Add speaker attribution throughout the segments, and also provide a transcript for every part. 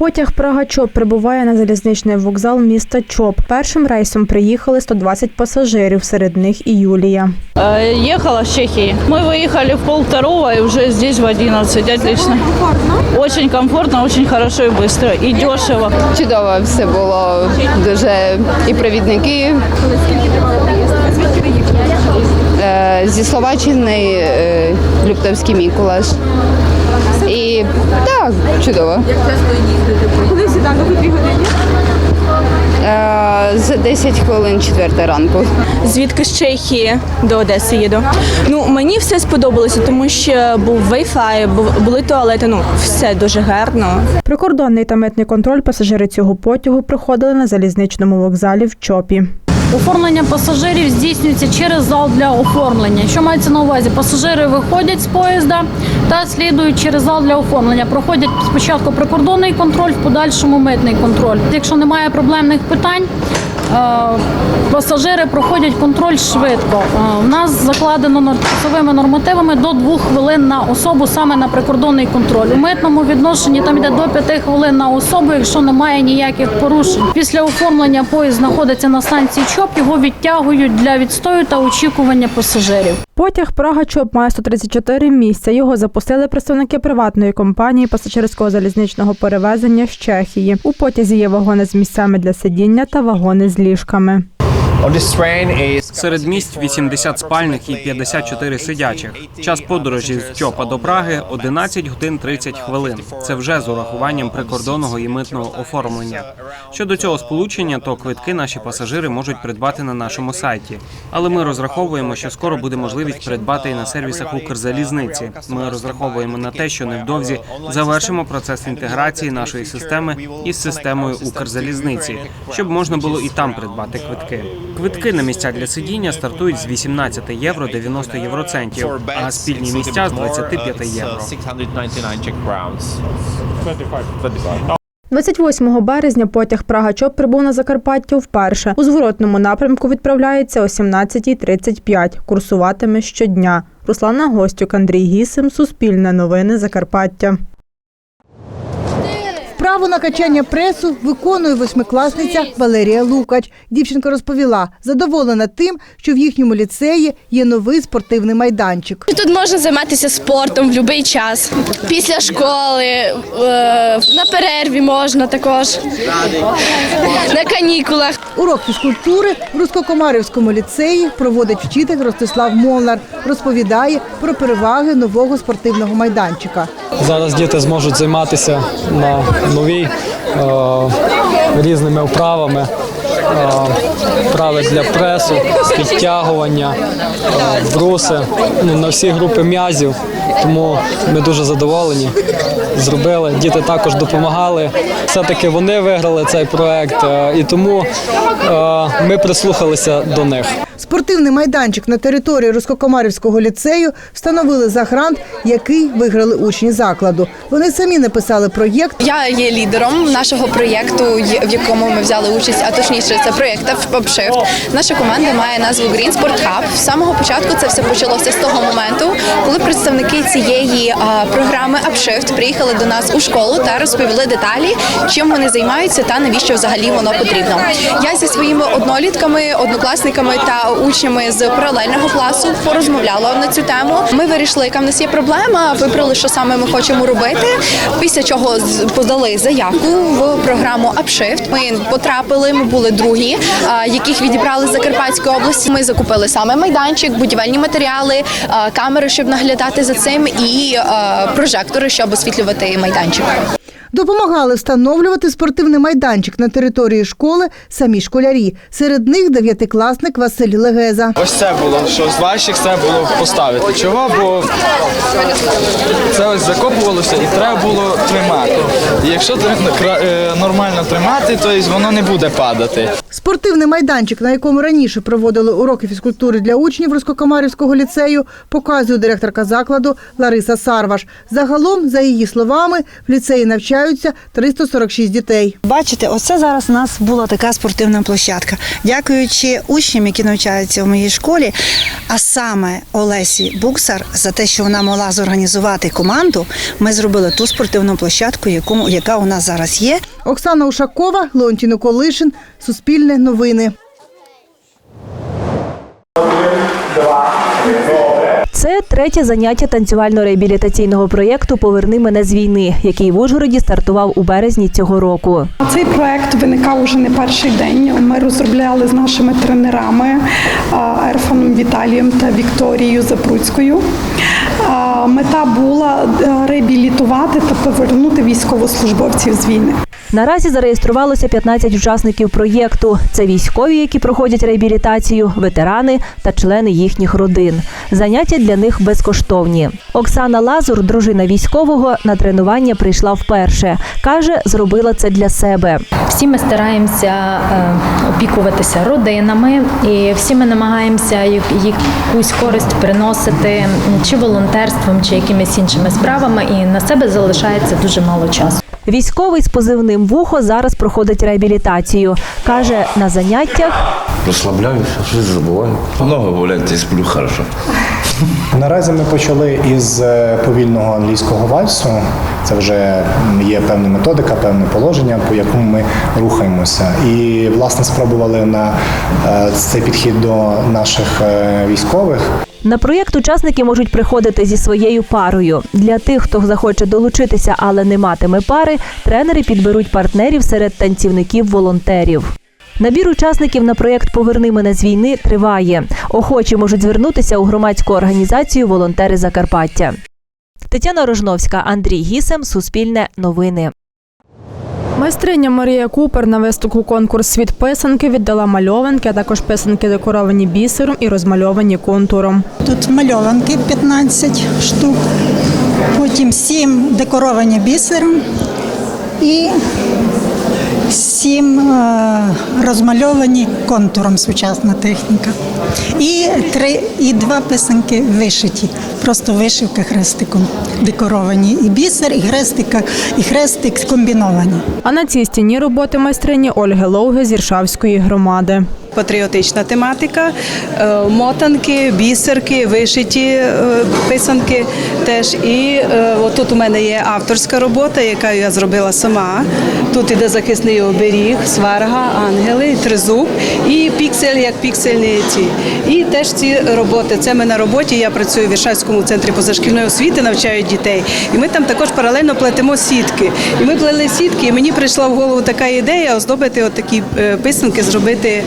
Speaker 1: Потяг Прага Чоп прибуває на залізничний вокзал міста Чоп. Першим рейсом приїхали 120 пасажирів, серед них і Юлія.
Speaker 2: Э, Ехала с Чехии. Мы выехали в пол второго и уже здесь в 11. Отлично. Очень комфортно, очень хорошо и быстро. И дешево.
Speaker 3: Чудово все було дуже і провідники. Е, Зі Словаччини е, Люптовський Мікулаш. І так, чудово. Як часто їздити?
Speaker 4: Коли сіданок у дві години?
Speaker 3: Е, За 10 хвилин четверта ранку.
Speaker 5: звідки з Чехії до Одеси їду. Ну мені все сподобалося, тому що був Wi-Fi, були туалети. Ну все дуже гарно.
Speaker 1: Прикордонний та митний контроль пасажири цього потягу проходили на залізничному вокзалі в Чопі.
Speaker 6: Оформлення пасажирів здійснюється через зал для оформлення. Що мається на увазі? Пасажири виходять з поїзда та слідують через зал для оформлення. Проходять спочатку прикордонний контроль, в подальшому митний контроль. Якщо немає проблемних питань. е, Пасажири проходять контроль швидко. Е, В нас закладено часовими нормативами до двох хвилин на особу саме на прикордонний контроль. У митному відношенні там йде до п'яти хвилин на особу, якщо немає ніяких порушень. Після оформлення поїзд знаходиться на станції ЧОП. Його відтягують для відстою та очікування пасажирів.
Speaker 1: Потяг Прага Чоп має 134 місця. Його запустили представники приватної компанії пасажирського залізничного перевезення з Чехії. У потязі є вагони з місцями для сидіння та вагони з ліжками.
Speaker 7: Серед місць 80 спальних і 54 сидячих. Час подорожі з Чопа до Праги 11 годин 30 хвилин. Це вже з урахуванням прикордонного і митного оформлення. Щодо цього сполучення, то квитки наші пасажири можуть придбати на нашому сайті. Але ми розраховуємо, що скоро буде можливість придбати і на сервісах Укрзалізниці. Ми розраховуємо на те, що невдовзі завершимо процес інтеграції нашої системи із системою Укрзалізниці, щоб можна було і там придбати квитки. Квитки на місця для сидіння стартують з 18 євро 90 євроцентів, а спільні місця з 25 євро.
Speaker 1: 28 березня потяг Прага Чоп прибув на Закарпаття вперше. У зворотному напрямку відправляється о 17.35. Курсуватиме щодня. Руслана Гостюк, Андрій Гісим, Суспільне новини Закарпаття.
Speaker 8: Вправу на качання пресу виконує восьмикласниця Валерія Лукач. Дівчинка розповіла, задоволена тим, що в їхньому ліцеї є новий спортивний майданчик.
Speaker 9: Тут можна займатися спортом в будь-який час. Після школи, е, на перерві можна також, на канікулах.
Speaker 8: Урок фізкультури в Русько-Комарівському ліцеї проводить вчитель Ростислав Молнар. Розповідає про переваги нового спортивного майданчика.
Speaker 10: Зараз діти зможуть займатися на новій е, різними вправами. Вправи для пресу, підтягування, бруси ну, на всі групи м'язів. Тому ми дуже задоволені. Зробили. Діти також допомагали. Все-таки вони виграли цей проект, і тому ми прислухалися до них.
Speaker 8: Спортивний майданчик на території Русько-Комарівського ліцею встановили за грант, який виграли учні закладу. Вони самі написали проєкт.
Speaker 9: Я є лідером нашого проєкту, в якому ми взяли участь, а точніше, це проєкт Upshift. Наша команда має назву Green Sport Hub. З самого початку це все почалося з того моменту, коли представники цієї програми Upshift приїхали до нас у школу та розповіли деталі, чим вони займаються та навіщо взагалі воно потрібно. Я зі своїми однолітками, однокласниками та учнями з паралельного класу порозмовляла на цю тему. Ми вирішили, яка в нас є проблема, вибрали, що саме ми хочемо робити. Після чого подали заявку в програму Upshift. Ми потрапили. Ми були другі, яких відібрали з Закарпатської області. Ми закупили саме майданчик, будівельні матеріали, камери, щоб наглядати за цим, і прожектори, щоб освітлювати майданчик.
Speaker 8: Допомагали встановлювати спортивний майданчик на території школи самі школярі. Серед них дев'ятикласник Василь Легеза.
Speaker 11: Ось це було, що з важчих це було поставити. Чого? Бо це ось закопувалося і треба було тримати. І якщо е, нормально тримати, то воно не буде падати.
Speaker 8: Спортивний майданчик, на якому раніше проводили уроки фізкультури для учнів Русько-Комарівського ліцею, показує директорка закладу Лариса Сарваш. Загалом, за її словами, в ліцеї навчають навчаються 346 дітей.
Speaker 12: Бачите, оце зараз у нас була така спортивна площадка. Дякуючи учням, які навчаються в моїй школі, а саме Олесі Буксар, за те, що вона могла зорганізувати команду, ми зробили ту спортивну площадку, яку, яка у нас зараз є.
Speaker 8: Оксана Ушакова, Леонтій Николишин, Суспільне новини.
Speaker 13: Це третє заняття танцювально-реабілітаційного проєкту Поверни мене з війни, який в Ужгороді стартував у березні цього року.
Speaker 14: Цей проект виникав уже не перший день. Ми розробляли з нашими тренерами Ерфаном Віталієм та Вікторією Запруцькою. Мета була е, реабілітувати та повернути військовослужбовців з війни.
Speaker 13: Наразі зареєструвалося 15 учасників проєкту. Це військові, які проходять реабілітацію, ветерани та члени їхніх родин. Заняття для них безкоштовні. Оксана Лазур, дружина військового, на тренування прийшла вперше. каже, зробила це для себе.
Speaker 15: Всі ми стараємося е, опікуватися родинами, і всі ми намагаємося як- якусь користь приносити чи волонтерством, чи якимись іншими справами, і на себе залишається дуже мало часу.
Speaker 13: Військовий з позивним вухо зараз проходить реабілітацію. каже, на заняттях
Speaker 16: Розслабляюся, щось забуваю. Много гуляти, сплю хорошо.
Speaker 17: Наразі ми почали із е, повільного англійського вальсу. Це вже є певна методика, певне положення, по якому ми рухаємося. І власне спробували на е, цей підхід до наших е, військових.
Speaker 13: На проєкт учасники можуть приходити зі своєю парою. Для тих, хто захоче долучитися, але не матиме пари, тренери підберуть партнерів серед танцівників-волонтерів. Набір учасників на проєкт Поверни мене з війни триває. Охочі можуть звернутися у громадську організацію Волонтери Закарпаття. Тетяна Рожновська, Андрій Гісем, Суспільне новини.
Speaker 1: Майстриня Марія Купер на виставку конкурс світ писанки віддала мальованки, а також писанки декоровані бісером і розмальовані контуром.
Speaker 18: Тут мальованки 15 штук, потім 7 декоровані бісером і 7 е, розмальовані контуром сучасна техніка. І, три, і два писанки вишиті, просто вишивка хрестиком декоровані. І бісер, і хрестика, і хрестик комбіновані.
Speaker 1: А на цій стіні роботи майстрині Ольги Ловги з Іршавської громади.
Speaker 19: Патріотична тематика, е, мотанки, бісерки, вишиті е, писанки теж. І е, отут у мене є авторська робота, яка я зробила сама. Тут іде захисний оберіг, сварга, ангели, тризуб і піксель як піксельні ці. І теж ці роботи. Це ми на роботі. Я працюю в Іршавському центрі позашкільної освіти, навчаю дітей. І ми там також паралельно плетемо сітки. І ми плели сітки, і мені прийшла в голову така ідея оздобити отакі писанки, зробити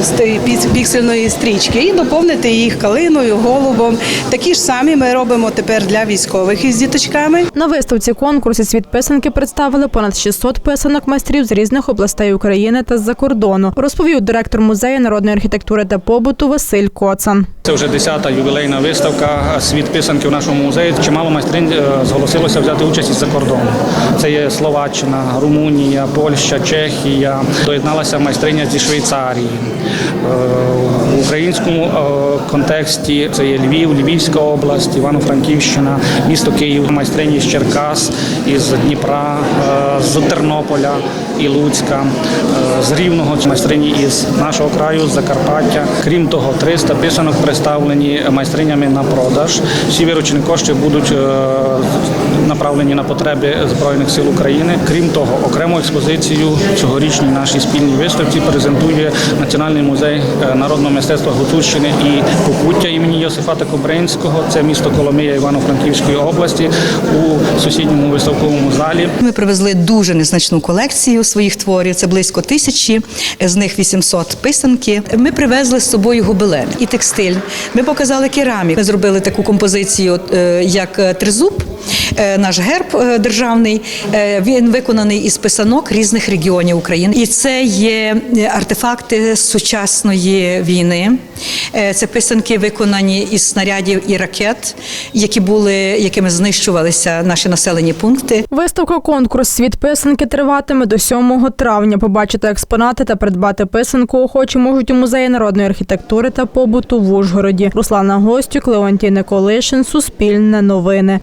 Speaker 19: з тієї піксельної стрічки і доповнити їх калиною, голубом. Такі ж самі ми робимо тепер для військових із діточками.
Speaker 1: На виставці конкурсі світ писанки представили понад 600 писанок майстрів з різних областей України та з-за кордону, розповів директор музею народної архітектури та побуту Василь Коцан.
Speaker 20: Це вже 10-та ювілейна виставка світ писанки в нашому музеї. Чимало майстринь е, зголосилося взяти участь із-за кордону. Це є Словаччина, Румунія, Польща, Чехія. Доєдналася майстриня зі Швейцарії. Е, В українському е, контексті це є Львів, Львівська область, Івано-Франківщина, місто Київ, майстрині з Черкас, із Дніпра, з Тернополя і Луцька, з Рівного майстрині із нашого краю, з Закарпаття. Крім того, 300 писанок представлені майстринями на продаж. Всі виручені кошти будуть е, направлені на потреби Збройних сил України. Крім того, окрему експозицію цьогорічній нашій спільній виставці презентує Національний музей е, народного мистецтва Гуцульщини і Покуття імені Йосифата Кобринського. Це місто Коломия Івано-Франківської області у сусідньому виставковому залі.
Speaker 21: Ми привезли дуже незначну колекцію своїх творів. Це близько тисячі, з них 800 писанки. Ми привезли з собою гобелен і текстиль. Ми показали керамік. Ми зробили таку композицію, е, як е, тризуб. Е, Наш герб державний він виконаний із писанок різних регіонів України, і це є артефакти сучасної війни. Це писанки виконані із снарядів і ракет, які були якими знищувалися наші населені пункти.
Speaker 1: Виставка конкурс світ писанки триватиме до 7 травня. Побачити експонати та придбати писанку охочі можуть у музеї народної архітектури та побуту в Ужгороді. Руслана Гостюк, Леонтій Николишин, Суспільне новини.